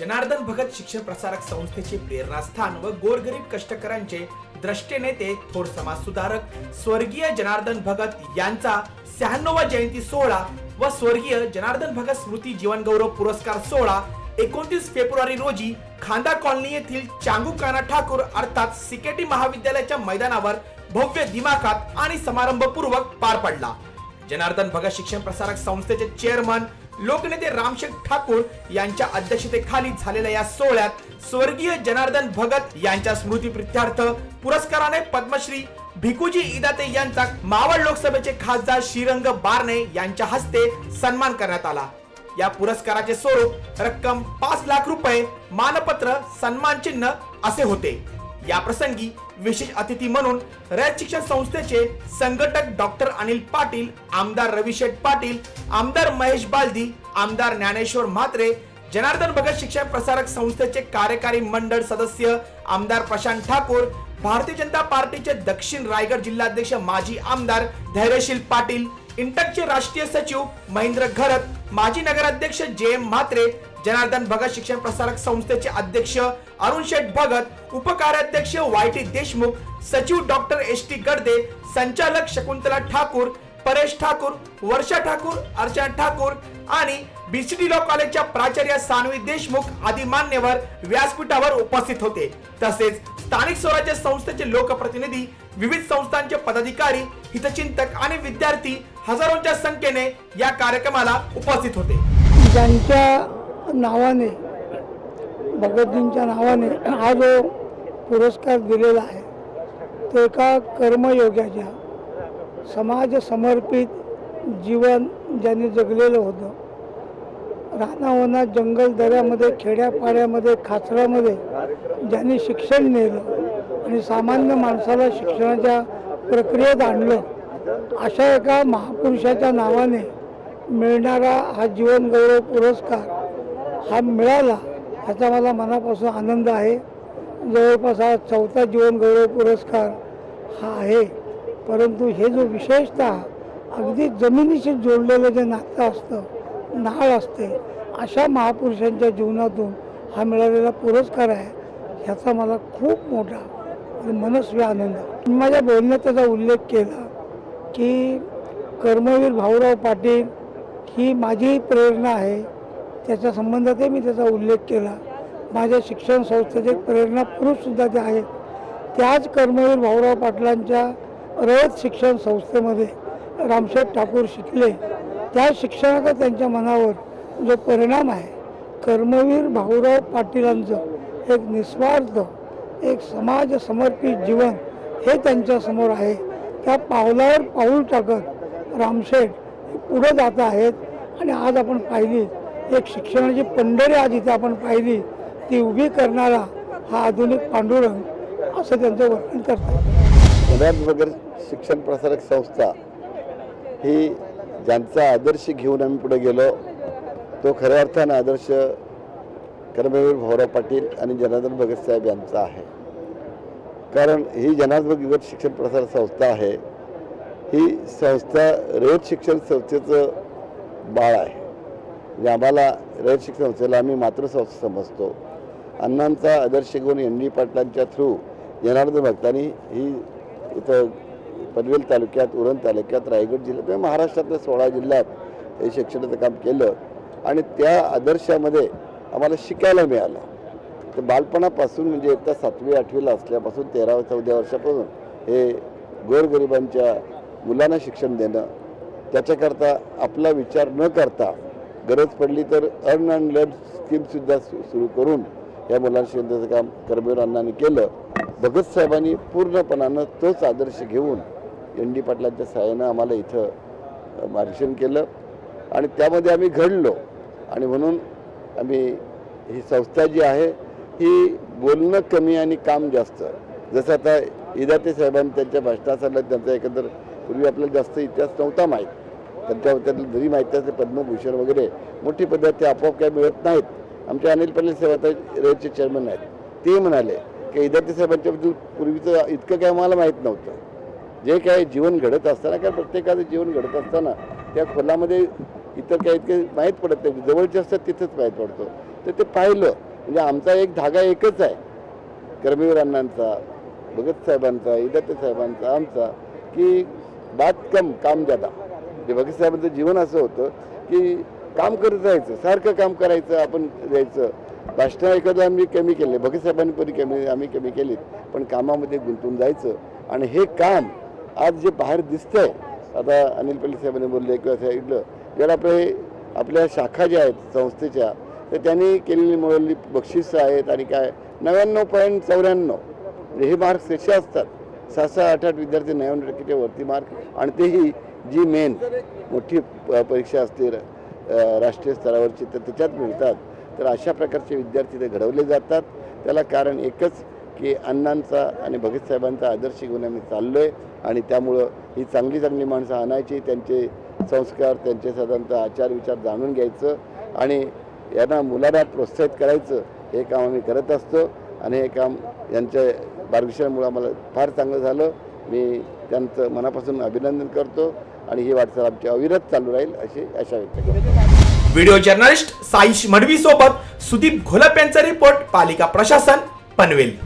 जनार्दन भगत शिक्षण प्रसारक संस्थेचे प्रेरणास्थान व गोरगरीब कष्टकऱ्यांचे द्रष्टे नेते थोर समाज सुधारक स्वर्गीय जनार्दन भगत यांचा शहाण्णवा जयंती सोहळा व स्वर्गीय जनार्दन भगत स्मृती जीवनगौरव पुरस्कार सोहळा एकोणतीस फेब्रुवारी रोजी खांदा कॉलनी येथील चांगू काना ठाकूर अर्थात सिकेटी महाविद्यालयाच्या मैदानावर भव्य दिमाखात आणि समारंभपूर्वक पार पडला. जनार्दन भगत शिक्षण प्रसारक संस्थेचे चेअरमन लोकनेते रामशेख ठाकूर यांच्या अध्यक्षतेखाली झालेल्या या सोहळ्यात स्वर्गीय जनार्दन भगत यांच्या स्मृतीप्रित्यर्थ पुरस्काराने पद्मश्री भिकुजी इदाते यांचा मावळ लोकसभेचे खासदार श्रीरंग बारणे यांच्या हस्ते सन्मान करण्यात आला. या पुरस्काराचे स्वरूप रक्कम पाच लाख रुपये मानपत्र सन्मान चिन्ह असे होते. या प्रसंगी विशेष अतिथी म्हणून रयत शिक्षण संस्थेचे संघटक डॉक्टर अनिल पाटील आमदार रविशेठ पाटील आमदार महेश बालदी आमदार ज्ञानेश्वर म्हात्रे जनार्दन भगत शिक्षण प्रसारक संस्थेचे कार्यकारी मंडळ सदस्य आमदार प्रशांत ठाकूर भारतीय जनता पार्टीचे दक्षिण रायगड जिल्हाध्यक्ष माजी आमदार धैर्यशील पाटील इंटकचे राष्ट्रीय सचिव महेंद्र घरत माजी नगराध्यक्ष जे एम म्हात्रे जनार्दन भगत शिक्षण प्रसारक संस्थेचे अध्यक्ष अरुण शेठ भगत उपकार्याध्यक्ष वाय टी देशमुख सचिव डॉक्टर एस टी गडदे संचालक शकुंतला ठाकूर परेश ठाकूर वर्षा ठाकूर अर्चना ठाकूर आणि बीसीडी लॉ कॉलेजच्या प्राचार्य सानवी देशमुख आदी मान्यवर व्यासपीठावर उपस्थित होते. तसेच स्थानिक स्वराज्य संस्थेचे लोकप्रतिनिधी विविध संस्थांचे पदाधिकारी हितचिंतक आणि विद्यार्थी हजारोंच्या संख्येने या कार्यक्रमाला उपस्थित होते. ज्यांच्या नावाने भगतजींच्या नावाने हा जो पुरस्कार दिलेला आहे तो एका कर्मयोग्याच्या समाज समर्पित जीवन ज्यांनी जगलेलं होतं रानावनात जंगल दऱ्यामध्ये खेड्यापाड्यामध्ये खाचरामध्ये ज्यांनी शिक्षण नेलं आणि सामान्य माणसाला शिक्षणाच्या प्रक्रियेत आणलं अशा एका महापुरुषाच्या नावाने मिळणारा हा जीवनगौरव पुरस्कार हा मिळाला ह्याचा मला मनापासून आनंद आहे. जवळपास हा चौथा जीवन गौरव पुरस्कार हा आहे. परंतु हे जो विशेषतः अगदी जमिनीशी जोडलेलं जे नातं असतं नाळ असते अशा महापुरुषांच्या जीवनातून हा मिळालेला पुरस्कार आहे ह्याचा मला खूप मोठा आणि मनस्वी आनंद माझ्या बोलण्यात त्याचा उल्लेख केला की कर्मवीर भाऊराव पाटील ही माझी प्रेरणा आहे. त्याच्या संबंधातही मी त्याचा उल्लेख केला. माझ्या शिक्षण संस्थेचे प्रेरणा पुरुषसुद्धा ते आहेत. त्याच कर्मवीर भाऊराव पाटलांच्या रयत शिक्षण संस्थेमध्ये रामशेठ ठाकूर शिकले. त्या शिक्षणाचा त्यांच्या मनावर जो परिणाम आहे कर्मवीर भाऊराव पाटीलांचं एक निस्वार्थ एक समाज समर्पित जीवन हे त्यांच्यासमोर आहे. त्या पावलावर पाऊल टाकत रामशेठ पुढे जात आहेत आणि आज आपण पाहिली एक शिक्षणाची पंढरी आज इथे आपण पाहिली ती उभी करणारा हा आधुनिक पांडुरंग असं त्यांचं वर्णन करतात. पुण्यात शिक्षण प्रसारक संस्था ही ज्यांचा आदर्श घेऊन आम्ही पुढे गेलो तो खऱ्या अर्थानं आदर्श कर्मवीर भाऊराव पाटील आणि जनार्दन भगतसाहेब यांचा आहे. कारण ही जनार्दन भगत शिक्षण प्रसार संस्था आहे. ही संस्था रयत शिक्षण संस्थेचं बाळ आहे. म्हणजे आम्हाला रयत शिक्षण संस्थेला आम्ही मातृसंस्था समजतो. अण्णांचा आदर्श घेऊन एन डी पाटलांच्या थ्रू जनार्दन भक्तांनी ही इथं पनवेल तालुक्यात उरण तालुक्यात रायगड जिल्ह्यात म्हणजे महाराष्ट्रातल्या सोळा जिल्ह्यात हे शिक्षणाचं काम केलं आणि त्या आदर्शामध्ये आम्हाला शिकायला मिळालं. तर बालपणापासून म्हणजे इयत्ता सातवी आठवीला असल्यापासून तेरा चौदा वर्षापासून हे गोरगरिबांच्या मुलांना शिक्षण देणं त्याच्याकरता आपला विचार न करता गरज पडली तर अर्न अँड लर्न स्कीमसुद्धा सु सुरू करून या मुलांशी काम कर्मवीर अण्णांनी केलं. भगत साहेबांनी पूर्णपणानं तोच आदर्श घेऊन एन डी पाटलांच्या सहाय्यानं आम्हाला इथं मार्गदर्शन केलं. आणि त्यामध्ये आम्ही घडलो. आणि म्हणून आम्ही ही संस्था जी आहे ही बोलणं कमी आणि काम जास्त. जसं आता इदाते साहेबांनी त्यांच्या भाषणाचा त्यांचा एकंदर पूर्वी आपल्याला जास्त इतिहास नव्हता माहीत. त्यांच्याबद्दल जरी माहिती असते पद्मभूषण वगैरे मोठी पद्धत ते आपोआप काय मिळत नाहीत. आमचे अनिल पटेल साहेब आता रेडचे चेअरमन आहेत. ते म्हणाले की इदाते साहेबांच्याबद्दल पूर्वीचं इतकं काय मला माहीत नव्हतं. जे काय जीवन घडत असताना काय प्रत्येकाचं जीवन घडत असताना त्या खोलामध्ये इतर काही इतके माहीत पडत नाही. जवळचे असतात तिथंच माहीत पडतो. तर ते पाहिलं. म्हणजे आमचा एक धागा एकच आहे. कर्मवीर अण्णांचा भगत साहेबांचा इदत्त साहेबांचा आमचा की बात कम काम जादा म्हणजे भगत साहेबांचं जीवन असं होतं की काम करत जायचं सारखं काम करायचं आपण जायचं भाषणं एखादं आम्ही कमी केले भगत साहेबांनी पण कमी आम्ही कमी केलीत पण कामामध्ये गुंतून जायचं. आणि हे काम आज जे बाहेर दिसतंय आता अनिल पल्ली साहेबांनी बोलले किंवा सांगितलं ज्याला आपले आपल्या शाखा ज्या आहेत संस्थेच्या तर त्यांनी केलेली मिळवलेली बक्षिसं आहेत आणि काय नव्याण्णव पॉईंट चौऱ्याण्णव. हे मार्क्स कसे असतात? सहा सहा आठ आठ विद्यार्थी नव्याण्णव टक्केच्या वरती मार्क आणि तेही जी मेन मोठी प- परीक्षा असते राष्ट्रीय स्तरावरची तर त्याच्यात मिळतात. तर अशा प्रकारचे विद्यार्थी ते घडवले जातात. त्याला कारण एकच की अण्णांचा आणि भगत साहेबांचा आदर्श घेऊन आम्ही चाललो आहे आणि त्यामुळं ही चांगली चांगली माणसं आणायची त्यांचे संस्कार त्यांचे साधारणतः आचार विचार जाणून घ्यायचं आणि यांना मुलांना प्रोत्साहित करायचं. हे काम आम्ही करत असतो आणि हे काम यांच्या मार्गदर्शनामुळं आम्हाला फार चांगलं झालं. मी त्यांचं मनापासून अभिनंदन करतो. आणि ही वाटचाल आमची अविरत चालू राहील अशी आशा व्यक्त करतो. व्हिडिओ जर्नलिस्ट साईश मडवी सोबत सुदीप घोलप यांचा रिपोर्ट पालिका प्रशासन पनवेल.